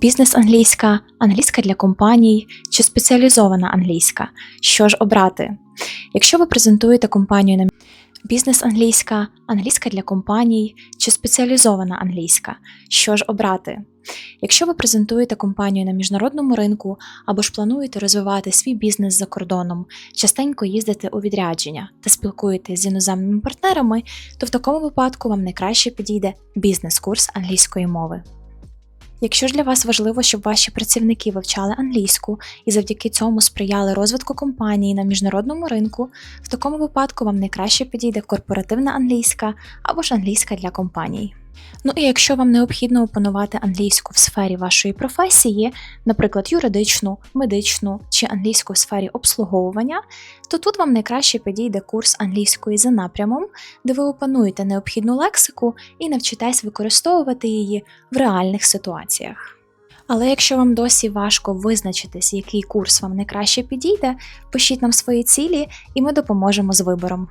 Бізнес англійська, для компаній чи спеціалізована англійська. Що ж обрати? Якщо ви презентуєте компанію на бізнес англійська, англійська для компаній чи спеціалізована англійська. Що ж обрати? Якщо ви презентуєте компанію на міжнародному ринку або ж плануєте розвивати свій бізнес за кордоном, частенько їздите у відрядження та спілкуєтесь з іноземними партнерами, то в такому випадку вам найкраще підійде бізнес-курс англійської мови. Якщо ж для вас важливо, щоб ваші працівники вивчали англійську і завдяки цьому сприяли розвитку компанії на міжнародному ринку, в такому випадку вам найкраще підійде корпоративна англійська або ж англійська для компаній. Ну і якщо вам необхідно опанувати англійську в сфері вашої професії, наприклад, юридичну, медичну чи англійську в сфері обслуговування, то тут вам найкраще підійде курс англійської за напрямом, де ви опануєте необхідну лексику і навчитесь використовувати її в реальних ситуаціях. Але якщо вам досі важко визначитись, який курс вам найкраще підійде, пишіть нам свої цілі, і ми допоможемо з вибором.